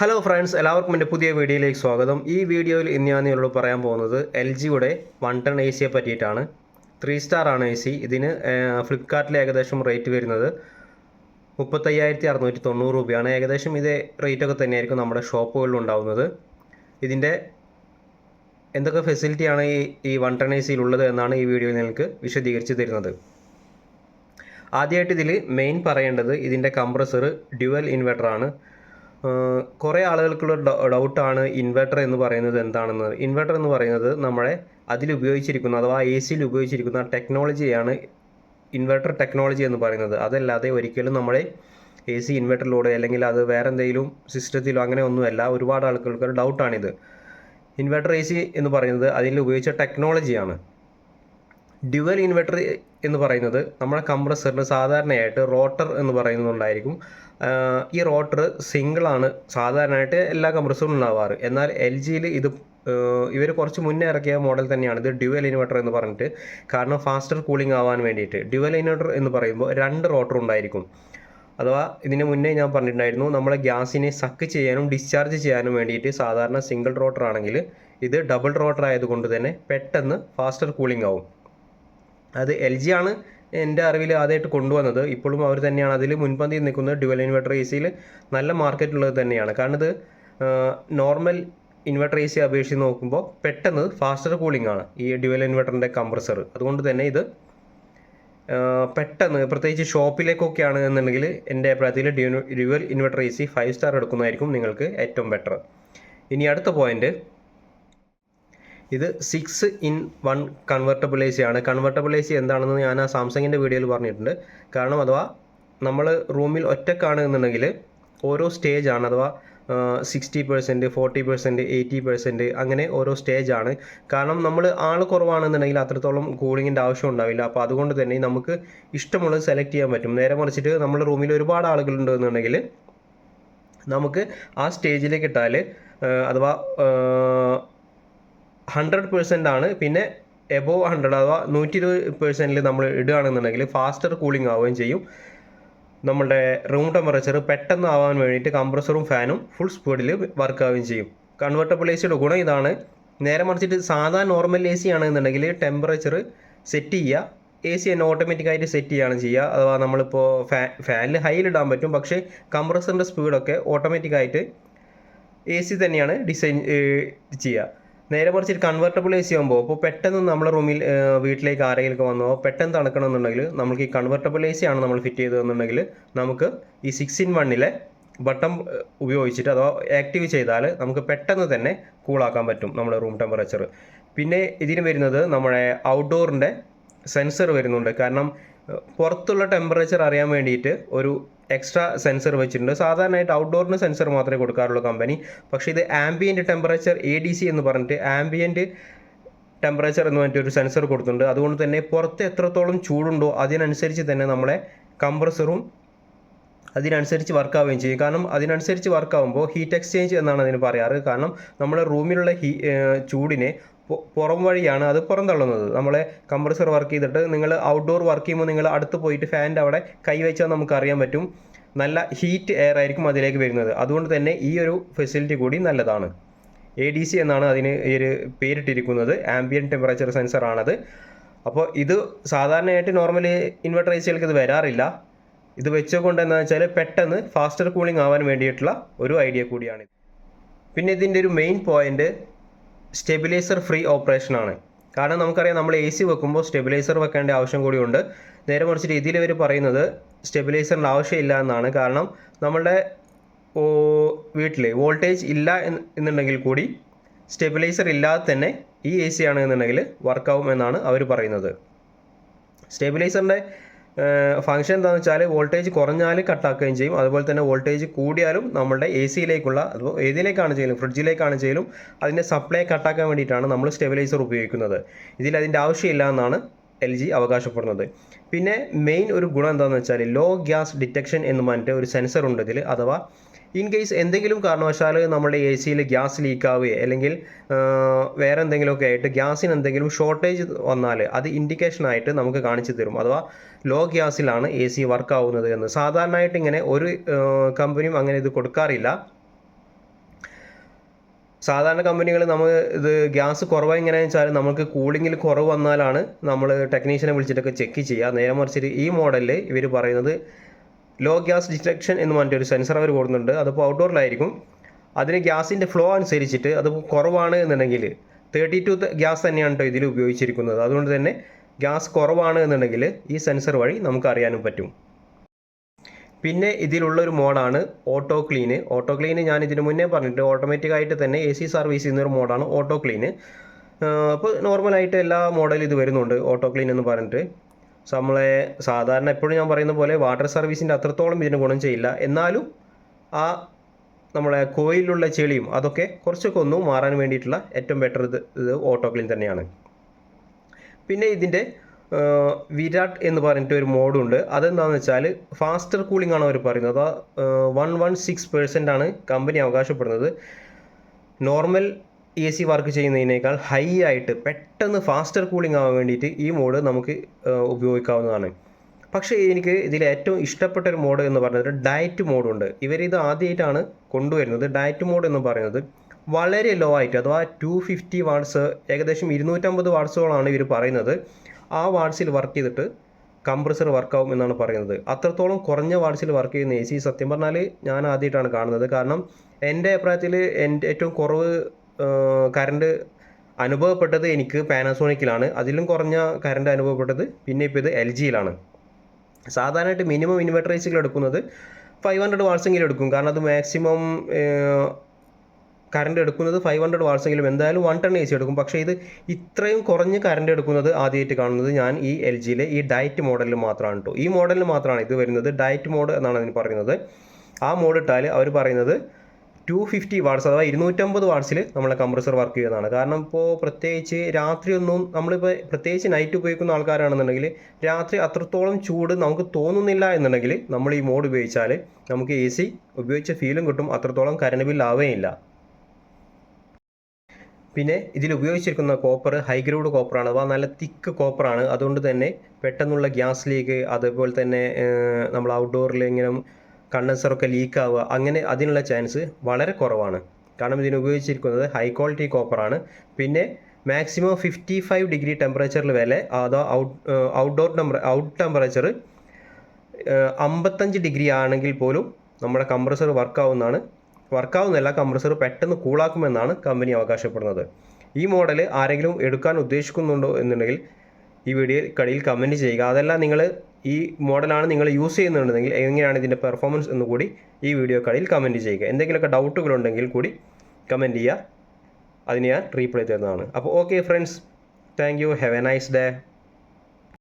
Hello friends എല്ലാവർക്കും എന്റെ പുതിയ വീഡിയോയിലേക്ക് സ്വാഗതം. ഈ വീഡിയോയിൽ ഇന്ന് ഞാൻ നിങ്ങളോട് പറയാൻ പോകുന്നത് എൽ ജിയുടെ വൺ ടൺ എ സിയെ പറ്റിയിട്ടാണ്. ത്രീ സ്റ്റാർ ആണ് എ സി ഇതിന് ഫ്ലിപ്കാർട്ടിൽ ഏകദേശം റേറ്റ് വരുന്നത് മുപ്പത്തയ്യായിരത്തി അറുന്നൂറ്റി തൊണ്ണൂറ് രൂപയാണ്. ഏകദേശം ഇതേ റേറ്റൊക്കെ തന്നെയായിരിക്കും നമ്മുടെ ഷോപ്പുകളിൽ ഉണ്ടാവുന്നത്. ഇതിന്റെ എന്തൊക്കെ ഫെസിലിറ്റിയാണ് ഈ ഈ വൺ ടൺ എ സിയിൽ ഉള്ളത് എന്നാണ് ഈ വീഡിയോയിൽ നിങ്ങൾക്ക് വിശദീകരിച്ച് തരുന്നത്. ആദ്യമായിട്ട് ഇതിൽ മെയിൻ പറയേണ്ടത് ഇതിന്റെ കംപ്രസർ ഡ്യുവൽ ഇൻവെർട്ടറാണ് കുറേ ആളുകൾക്കുള്ള ഡൗട്ടാണ് ഇൻവെർട്ടർ എന്ന് പറയുന്നത് എന്താണെന്ന്. ഇൻവെർട്ടർ എന്ന് പറയുന്നത് നമ്മളെ അതിൽ ഉപയോഗിച്ചിരിക്കുന്ന അഥവാ എ സിയിൽ ഉപയോഗിച്ചിരിക്കുന്ന ടെക്നോളജിയാണ് ഇൻവെർട്ടർ ടെക്നോളജി എന്ന് പറയുന്നത്. അതല്ലാതെ ഒരിക്കലും നമ്മളെ എ സി ഇൻവെർട്ടറിലൂടെ അല്ലെങ്കിൽ അത് വേറെ എന്തെങ്കിലും സിസ്റ്റത്തിലോ അങ്ങനെ ഒന്നുമല്ല ഒരുപാട് ആളുകൾക്ക് ഒരു ഡൗട്ടാണിത്. ഇൻവെർട്ടർ എ സി എന്ന് പറയുന്നത് അതിൽ ഉപയോഗിച്ച ടെക്നോളജിയാണ് ഡ്യുവൽ ഇൻവെർട്ടർ എന്ന് പറയുന്നത് നമ്മുടെ കംപ്രസറിന് സാധാരണയായിട്ട് റോട്ടർ എന്ന് പറയുന്നുണ്ടായിരിക്കും ഈ റോട്ടർ സിംഗിളാണ് സാധാരണയായിട്ട് എല്ലാ കംപ്രസറും ഉണ്ടാവാറ്. എന്നാൽ എൽ ജിയിൽ ഇത് ഇവർ കുറച്ച് മുന്നേ ഇറക്കിയ മോഡൽ തന്നെയാണ്. ഇത് ഡ്യുവൽ ഇൻവെർട്ടർ എന്ന് പറഞ്ഞിട്ട്. കാരണം ഫാസ്റ്റർ കൂളിംഗ് ആവാൻ വേണ്ടിയിട്ട്. ഡ്യുവൽ ഇൻവെർട്ടർ എന്ന് പറയുമ്പോൾ രണ്ട് റോട്ടർ ഉണ്ടായിരിക്കും. അഥവാ ഇതിന് മുന്നേ ഞാൻ പറഞ്ഞിട്ടുണ്ടായിരുന്നു നമ്മളെ ഗ്യാസിനെ സക്ക് ചെയ്യാനും ഡിസ്ചാർജ് ചെയ്യാനും വേണ്ടിയിട്ട് സാധാരണ സിംഗിൾ റോട്ടർ ആണെങ്കിൽ ഇത് ഡബിൾ റോട്ടർ ആയതുകൊണ്ട് തന്നെ പെട്ടെന്ന് ഫാസ്റ്റർ കൂളിംഗ് ആവും. അത് എൽ ജി ആണ് എന്റെ അറിവിൽ ആദ്യമായിട്ട് കൊണ്ടുവന്നത്. ഇപ്പോഴും അവർ തന്നെയാണ് അതിൽ മുൻപന്തിയിൽ നിൽക്കുന്നത്. ഡ്യുവൽ ഇൻവെർട്ടർ എ സിയിൽ നല്ല മാർക്കറ്റുള്ളത് തന്നെയാണ്. കാരണം ഇത് നോർമൽ ഇൻവെർട്ടർ എ സി അപേക്ഷിച്ച് നോക്കുമ്പോൾ പെട്ടെന്ന് ഫാസ്റ്റർ കൂളിംഗ് ആണ് ഈ ഡ്യുവൽ ഇൻവെർട്ടറിന്റെ കംപ്രസർ അതുകൊണ്ട് തന്നെ ഇത് പെട്ടെന്ന് പ്രത്യേകിച്ച് ഷോപ്പിലേക്കൊക്കെയാണ് എന്നുണ്ടെങ്കിൽ എന്റെ അഭിപ്രായത്തിൽ dual inverter A C five star എടുക്കുന്നതായിരിക്കും നിങ്ങൾക്ക് ഏറ്റവും ബെറ്റർ ഇനി അടുത്ത പോയിന്റ് ഇത് six in one convertible A C ആണ്. കൺവെർട്ടബിൾ എ സി എന്താണെന്ന് ഞാൻ ആ സാംസങ്ങിന്റെ വീഡിയോയിൽ പറഞ്ഞിട്ടുണ്ട്. കാരണം അഥവാ നമ്മൾ റൂമിൽ ഒറ്റക്കാണ് എന്നുണ്ടെങ്കിൽ ഓരോ സ്റ്റേജ് ആണ്. അഥവാ sixty percent forty percent eighty percent അങ്ങനെ ഓരോ സ്റ്റേജ് ആണ്. കാരണം നമ്മൾ ആൾ കുറവാണെന്നുണ്ടെങ്കിൽ അത്രത്തോളം കൂളിങ്ങിന്റെ ആവശ്യം ഉണ്ടാവില്ല. അപ്പോൾ അതുകൊണ്ട് തന്നെ നമുക്ക് ഇഷ്ടമുള്ളത് സെലക്ട് ചെയ്യാൻ പറ്റും. നേരെ മറിച്ചിട്ട് നമ്മുടെ റൂമിൽ ഒരുപാട് ആളുകളുണ്ടെന്നുണ്ടെങ്കിൽ നമുക്ക് ആ സ്റ്റേജിലേക്ക് ഇട്ടാൽ അഥവാ ഹൺഡ്രഡ് പെർസെന്റ് ആണ്. പിന്നെ എബോവ് ഹൺഡ്രഡ് അഥവാ നൂറ്റി ഇരുപത് പെർസെന്റിൽ നമ്മൾ ഇടുകയാണെന്നുണ്ടെങ്കിൽ ഫാസ്റ്റർ കൂളിംഗ് ആവുകയും ചെയ്യും. നമ്മുടെ റൂം ടെമ്പറേച്ചർ പെട്ടെന്ന് ആവാൻ വേണ്ടിയിട്ട് കംപ്രസറും ഫാനും ഫുൾ സ്പീഡിൽ വർക്ക് ആവുകയും ചെയ്യും. കൺവെർട്ടബിൾ എ സിയുടെ ഗുണം ഇതാണ്. നേരെ മറിച്ചിട്ട് സാധാ നോർമൽ എ സി ആണെന്നുണ്ടെങ്കിൽ ടെമ്പറേച്ചർ സെറ്റ് ചെയ്യുക. എ സി തന്നെ ഓട്ടോമാറ്റിക്കായിട്ട് സെറ്റ് ചെയ്യുകയാണ് ചെയ്യുക. അഥവാ നമ്മളിപ്പോൾ ഫാ ഫാനിൽ ഹൈയിൽ ഇടാൻ പറ്റും. പക്ഷേ കംപ്രസറിന്റെ സ്പീഡൊക്കെ ഓട്ടോമാറ്റിക്കായിട്ട് എ സി തന്നെയാണ് ഡിസൈൻ ചെയ്യുക. നേരെ മറിച്ച് കൺവെർട്ടബിൾ എ സി ആകുമ്പോൾ അപ്പോൾ പെട്ടെന്ന് നമ്മുടെ റൂമിൽ വീട്ടിലേക്ക് ആരെങ്കിലും വന്നോ പെട്ടെന്ന് തണുക്കണമെന്നുണ്ടെങ്കിൽ നമുക്ക് ഈ കൺവെർട്ടബിൾ എ സി ആണ് നമ്മൾ ഫിറ്റ് ചെയ്തതെന്നുണ്ടെങ്കിൽ നമുക്ക് ഈ സിക്സ് ഇൻ വണ്ണിലെ ബട്ടൺ ഉപയോഗിച്ചിട്ട് അതോ ആക്റ്റീവ് ചെയ്താൽ നമുക്ക് പെട്ടെന്ന് തന്നെ കൂളാക്കാൻ പറ്റും നമ്മുടെ റൂം ടെമ്പറേച്ചർ പിന്നെ ഇതിന് വരുന്നത് നമ്മുടെ ഔട്ട്ഡോറിന്റെ സെൻസർ വരുന്നുണ്ട്. കാരണം പുറത്തുള്ള ടെമ്പറേച്ചർ അറിയാൻ വേണ്ടിയിട്ട് ഒരു എക്സ്ട്രാ സെൻസർ വെച്ചിട്ടുണ്ട്. സാധാരണയായിട്ട് ഔട്ട്ഡോറിന് സെൻസർ മാത്രമേ കൊടുക്കാറുള്ളൂ കമ്പനി പക്ഷേ ഇത് ambient temperature A D C എന്ന് പറഞ്ഞിട്ട് ആംബിയന്റ് ടെമ്പറേച്ചർ എന്ന് പറഞ്ഞിട്ട് ഒരു സെൻസർ കൊടുത്തിട്ടുണ്ട്. അതുകൊണ്ട് തന്നെ പുറത്ത് എത്രത്തോളം ചൂടുണ്ടോ അതിനനുസരിച്ച് തന്നെ നമ്മളെ കംപ്രസറും അതിനനുസരിച്ച് വർക്കാവുകയും ചെയ്യും. കാരണം അതിനനുസരിച്ച് വർക്കാവുമ്പോൾ ഹീറ്റ് എക്സ്ചേഞ്ച് എന്നാണ് അതിന് പറയാറ്. കാരണം നമ്മുടെ റൂമിലുള്ള ഹീ ചൂടിനെ പുറം വഴിയാണ് അത് പുറന്തള്ളുന്നത് നമ്മളെ കംപ്രസർ വർക്ക് ചെയ്തിട്ട് നിങ്ങൾ ഔട്ട്ഡോർ വർക്ക് ചെയ്യുമ്പോൾ നിങ്ങൾ അടുത്ത് പോയിട്ട് ഫാനിന്റെ അവിടെ കൈവച്ചാൽ നമുക്ക് അറിയാൻ പറ്റും. നല്ല ഹീറ്റ് എയർ ആയിരിക്കും അതിലേക്ക് വരുന്നത്. അതുകൊണ്ട് തന്നെ ഈ ഒരു ഫെസിലിറ്റി കൂടി നല്ലതാണ്. എ ഡി സി എന്നാണ് അതിന് ഈ ഒരു പേരിട്ടിരിക്കുന്നത്. ആംബിയൻ ടെമ്പറേച്ചർ സെൻസർ ആണത്. അപ്പോൾ ഇത് സാധാരണയായിട്ട് നോർമലി ഇൻവെർട്ടർ ഐസികൾക്ക് സികൾക്ക് ഇത് വരാറില്ല. ഇത് വെച്ചുകൊണ്ട് എന്താ വെച്ചാൽ പെട്ടെന്ന് ഫാസ്റ്റർ കൂളിംഗ് ആവാൻ വേണ്ടിയിട്ടുള്ള ഒരു ഐഡിയ കൂടിയാണ് പിന്നെ ഇതിന്റെ ഒരു main point stabiliser free operation ആണ് കാരണം നമുക്കറിയാം നമ്മൾ എ സി വെക്കുമ്പോൾ സ്റ്റെബിലൈസർ വെക്കേണ്ട ആവശ്യം കൂടിയുണ്ട് നേരെ മറിച്ചിട്ട് ഇതിൽ ഇവർ പറയുന്നത് സ്റ്റെബിലൈസറിന്റെ ആവശ്യമില്ല എന്നാണ്. കാരണം നമ്മളുടെ വീട്ടിൽ വോൾട്ടേജ് ഇല്ല എന്നുണ്ടെങ്കിൽ കൂടി സ്റ്റെബിലൈസർ ഇല്ലാതെ തന്നെ ഈ എ സി ആണ് എന്നുണ്ടെങ്കിൽ വർക്കാവും എന്നാണ് അവർ പറയുന്നത്. സ്റ്റെബിലൈസറിന്റെ ഫംഗ്ഷൻ എന്താണെന്ന് വെച്ചാൽ വോൾട്ടേജ് കുറഞ്ഞാൽ കട്ടാക്കുകയും ചെയ്യും. അതുപോലെ തന്നെ വോൾട്ടേജ് കൂടിയാലും നമ്മളുടെ എ സിയിലേക്കുള്ള അതോ ഫ്രിഡ്ജിലേക്കാണ് ചെയ്യലും? അതിന്റെ സപ്ലൈ കട്ടാക്കാൻ വേണ്ടിയിട്ടാണ് നമ്മൾ സ്റ്റെബിലൈസർ ഉപയോഗിക്കുന്നത്. ഇതിൽ അതിന്റെ ആവശ്യമില്ല എന്നാണ് എൽ ജി അവകാശപ്പെടുന്നത്. പിന്നെ മെയിൻ ഒരു ഗുണം എന്താണെന്ന് വെച്ചാൽ ലോ ഗ്യാസ് ഡിറ്റക്ഷൻ എന്ന് പറഞ്ഞിട്ട് ഒരു സെൻസർ ഉണ്ട് ഇതിൽ അഥവാ ഇൻ കേസ് എന്തെങ്കിലും കാരണവശാൽ നമ്മുടെ എ സിയിൽ ഗ്യാസ് ലീക്ക് ആവുകയോ അല്ലെങ്കിൽ വേറെ എന്തെങ്കിലുമൊക്കെ ആയിട്ട് ഗ്യാസിന് എന്തെങ്കിലും ഷോർട്ടേജ് വന്നാൽ അത് ഇൻഡിക്കേഷൻ ആയിട്ട് നമുക്ക് കാണിച്ചു തരും. അഥവാ ലോ ഗ്യാസിലാണ് എ സി വർക്ക് ആവുന്നത് എന്ന്. സാധാരണയായിട്ട് ഇങ്ങനെ ഒരു കമ്പനിയും അങ്ങനെ ഇത് കൊടുക്കാറില്ല. സാധാരണ കമ്പനികൾ നമ്മൾ ഇത് ഗ്യാസ് കുറവായി ഇങ്ങനെ വെച്ചാൽ നമുക്ക് കൂളിങ്ങിൽ കുറവ് വന്നാലാണ് നമ്മൾ ടെക്നീഷ്യനെ വിളിച്ചിട്ടൊക്കെ ചെക്ക് ചെയ്യുക. നേരെ മറിച്ചിട്ട് ഈ മോഡലിൽ ഇവർ പറയുന്നത് ലോ ഗ്യാസ് ഡിറ്റക്ഷൻ എന്ന് പറഞ്ഞിട്ട് ഒരു സെൻസർ അവർ കൊടുക്കുന്നുണ്ട്. അതിപ്പോൾ ഔട്ട്ഡോറിലായിരിക്കും അതിന് ഗ്യാസിന്റെ ഫ്ലോ അനുസരിച്ചിട്ട് അത് കുറവാണ് എന്നുണ്ടെങ്കിൽ തേർട്ടി ടു ഗ്യാസ് തന്നെയാണ് കേട്ടോ ഇതിൽ ഉപയോഗിച്ചിരിക്കുന്നത്. അതുകൊണ്ട് തന്നെ ഗ്യാസ് കുറവാണ് എന്നുണ്ടെങ്കിൽ ഈ സെൻസർ വഴി നമുക്ക് അറിയാനും പറ്റും. പിന്നെ ഇതിലുള്ളൊരു മോഡാണ് ഓട്ടോ ക്ലീന് ഓട്ടോ ക്ലീന് ഞാൻ ഇതിന് മുന്നേ പറഞ്ഞിട്ട് ഓട്ടോമാറ്റിക് ആയിട്ട് തന്നെ എ സി സർവീസ് ചെയ്യുന്നൊരു മോഡാണ് ഓട്ടോ ക്ലീന് അപ്പോൾ നോർമലായിട്ട് എല്ലാ മോഡലും ഇത് വരുന്നുണ്ട് ഓട്ടോ ക്ലീൻ എന്ന് പറഞ്ഞിട്ട്. സോ നമ്മളെ സാധാരണ എപ്പോഴും ഞാൻ പറയുന്ന പോലെ വാട്ടർ സർവീസിന്റെ അത്രത്തോളം ഇതിന് ഗുണം ചെയ്യില്ല. എന്നാലും ആ നമ്മളെ കോയിലുള്ള ചെളിയും അതൊക്കെ കുറച്ചൊക്കെ ഒന്ന് മാറാൻ വേണ്ടിയിട്ടുള്ള ഏറ്റവും ബെറ്റർ ഇത് ഇത് ഓട്ടോ ക്ലീൻ തന്നെയാണ്. പിന്നെ ഇതിന്റെ വിരാട് എന്ന് പറഞ്ഞിട്ട് ഒരു മോഡുണ്ട് അതെന്താണെന്ന് വെച്ചാൽ ഫാസ്റ്റർ കൂളിംഗ് ആണ് അവർ പറയുന്നത്. വൺ വൺ സിക്സ് പേഴ്സന്റ് ആണ് കമ്പനി അവകാശപ്പെടുന്നത്. നോർമൽ എ സി വർക്ക് ചെയ്യുന്നതിനേക്കാൾ ഹൈ ആയിട്ട് പെട്ടെന്ന് ഫാസ്റ്റർ കൂളിംഗ് ആവാൻ വേണ്ടിയിട്ട് ഈ മോഡ് നമുക്ക് ഉപയോഗിക്കാവുന്നതാണ്. പക്ഷേ എനിക്ക് ഇതിൽ ഏറ്റവും ഇഷ്ടപ്പെട്ട ഒരു മോഡ് എന്ന് പറയുന്നത് ഡയറ്റ് മോഡുണ്ട് ഇത് ആദ്യമായിട്ടാണ് കൊണ്ടുവരുന്നത്. ഡയറ്റ് മോഡ് എന്ന് പറയുന്നത് വളരെ ലോ ആയിട്ട് അഥവാ ടു ഫിഫ്റ്റി വാട്ട്സ് ഏകദേശം ഇരുന്നൂറ്റമ്പത് വാട്ട്സോളാണ് ഇവർ പറയുന്നത്. ആ വാട്സിൽ വർക്ക് ചെയ്തിട്ട് കംപ്രസർ വർക്കാവും എന്നാണ് പറയുന്നത്. അത്രത്തോളം കുറഞ്ഞ വാട്സിൽ വർക്ക് ചെയ്യുന്ന എ സി സത്യം പറഞ്ഞാൽ ഞാൻ ആദ്യമായിട്ടാണ് കാണുന്നത്. കാരണം എന്റെ അഭിപ്രായത്തിൽ എന്റെ ഏറ്റവും കുറവ് കറണ്ട് അനുഭവപ്പെട്ടത് എനിക്ക് പാനസോണിക്കിലാണ് അതിലും കുറഞ്ഞ കറണ്ട് അനുഭവപ്പെട്ടത് പിന്നെ ഇപ്പോൾ ഇത് എൽ ജിയിലാണ് സാധാരണയായിട്ട് മിനിമം ഇൻവെർട്ടറൈസുകൾ എടുക്കുന്നത് ഫൈവ് ഹൺഡ്രഡ് വാട്സെങ്കിലും എടുക്കും. കാരണം അത് മാക്സിമം കറണ്ട് എടുക്കുന്നത് ഫൈവ് ഹൺഡ്രഡ് വാട്സെങ്കിലും എന്തായാലും വൺ ടൺ എ സി എടുക്കും. പക്ഷേ ഇത് ഇത്രയും കുറഞ്ഞ് കറണ്ട് എടുക്കുന്നത് ആദ്യമായിട്ട് കാണുന്നത് ഞാൻ ഈ എൽ ജിയിലെ ഈ ഡയറ്റ് മോഡലിൽ മാത്രമാണ് കേട്ടോ ഈ മോഡലിൽ മാത്രമാണ് ഇത് വരുന്നത്. ഡയറ്റ് മോഡ് എന്നാണ് അതിന് പറയുന്നത്. ആ മോഡ് ഇട്ടാൽ അവർ പറയുന്നത് ടു ഫിഫ്റ്റി വാട്ട്സ് അഥവാ ഇരുന്നൂറ്റമ്പത് വാട്ട്സിൽ നമ്മളെ കംപ്രസർ വർക്ക് ചെയ്യുന്നതാണ് കാരണം ഇപ്പോൾ പ്രത്യേകിച്ച് രാത്രിയൊന്നും നമ്മളിപ്പോൾ പ്രത്യേകിച്ച് നൈറ്റ് ഉപയോഗിക്കുന്ന ആൾക്കാരാണെന്നുണ്ടെങ്കിൽ രാത്രി അത്രത്തോളം ചൂട് നമുക്ക് തോന്നുന്നില്ല എന്നുണ്ടെങ്കിൽ നമ്മൾ ഈ മോഡ് ഉപയോഗിച്ചാൽ നമുക്ക് എ സി ഉപയോഗിച്ച ഫീലും കിട്ടും. അത്രത്തോളം കറണ്ട് ബില്ലാവേ ഇല്ല പിന്നെ ഇതിൽ ഉപയോഗിച്ചിരിക്കുന്ന കോപ്പർ ഹൈ ഗ്രേഡ് കോപ്പറാണ് അഥവാ നല്ല തിക്ക് കോപ്പറാണ് അതുകൊണ്ട് തന്നെ പെട്ടെന്നുള്ള ഗ്യാസ് ലീക്ക് അതേപോലെ തന്നെ നമ്മൾ ഔട്ട്ഡോറിൽ ഇങ്ങനെ കണ്ടൻസറൊക്കെ ലീക്ക് ആവുക അങ്ങനെ അതിനുള്ള ചാൻസ് വളരെ കുറവാണ്. കാരണം ഇതിന് ഉപയോഗിച്ചിരിക്കുന്നത് ഹൈ ക്വാളിറ്റി കോപ്പറാണ് പിന്നെ മാക്സിമം ഫിഫ്റ്റി ഫൈവ് ഡിഗ്രി ടെമ്പറേച്ചറിൽ വരെ അതോ out outdoor tempera out temperature അമ്പത്തഞ്ച് ഡിഗ്രി ആണെങ്കിൽ പോലും നമ്മുടെ കംപ്രസർ വർക്കാവുന്നതാണ് വർക്കാവുന്നല്ല കംപ്രസർ പെട്ടെന്ന് കൂളാക്കുമെന്നാണ് കമ്പനി അവകാശപ്പെടുന്നത്. ഈ മോഡൽ ആരെങ്കിലും എടുക്കാൻ ഉദ്ദേശിക്കുന്നുണ്ടോ എന്നുണ്ടെങ്കിൽ ഈ വീഡിയോ കടിയിൽ കമന്റ് ചെയ്യുക. അതല്ല നിങ്ങൾ ഈ മോഡലാണ് നിങ്ങൾ യൂസ് ചെയ്യുന്നുണ്ടെങ്കിൽ എങ്ങനെയാണ് ഇതിന്റെ പെർഫോമൻസ് എന്ന് കൂടി ഈ വീഡിയോ കടിയിൽ കമന്റ് ചെയ്യുക. എന്തെങ്കിലുമൊക്കെ ഡൗട്ടുകളുണ്ടെങ്കിൽ കൂടി കമന്റ് ചെയ്യുക. അതിന് ഞാൻ റീപ്ലൈ തരുന്നതാണ്. അപ്പോൾ okay friends thank you have a nice day